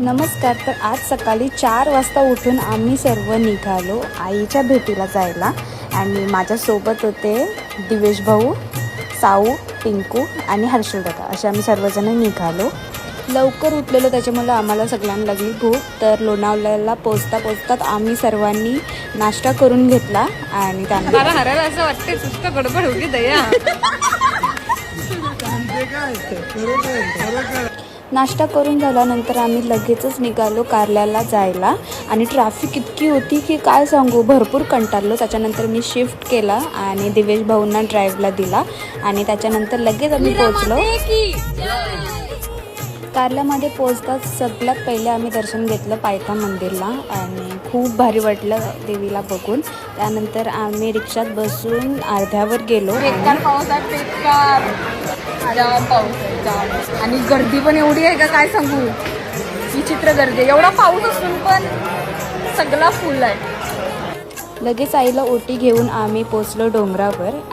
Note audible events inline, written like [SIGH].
नमस्कार तर आज सकाळी चार वाजता उठून आम्ही सर्व निघालो आईच्या भेटीला जायला. आणि माझ्यासोबत होते दिवेश भाऊ साऊ टिंकू आणि हर्षल दादा. असे आम्ही सर्वजण निघालो. लवकर उठलेलो त्याच्यामुळे आम्हाला सगळ्यांना लागली भूक. तर लोणावळ्याला पोचता पोचतात आम्ही सर्वांनी नाश्ता करून घेतला आणि त्यानंतर असं वाटते सुस्त गडबड होती दया. [LAUGHS] नाश्ता करून झाल्यानंतर आम्ही लगेचच निघालो कारल्याला जायला. आणि ट्रॅफिक इतकी होती की काय सांगू भरपूर कंटाळलो. त्याच्यानंतर मी शिफ्ट केला आणि दिवेश भाऊंना ड्राईव्हला दिला. आणि त्याच्यानंतर लगेच आम्ही पोहोचलो. कारल्यामध्ये पोचताच सगळ्यात पहिले आम्ही दर्शन घेतलं पायथा मंदिरला. आणि खूप भारी वाटलं देवीला बघून. त्यानंतर आम्ही रिक्षात बसून अर्ध्यावर गेलो. आणि पाऊस जाम पाऊस आहे जाम. आणि गर्दी पण एवढी आहे का काय सांगू? विचित्र गर्दी आहे. एवढा पाऊस असून पण सगळा फुल आहे. लगेच आईला ओटी घेऊन आम्ही पोचलो डोंगरावर.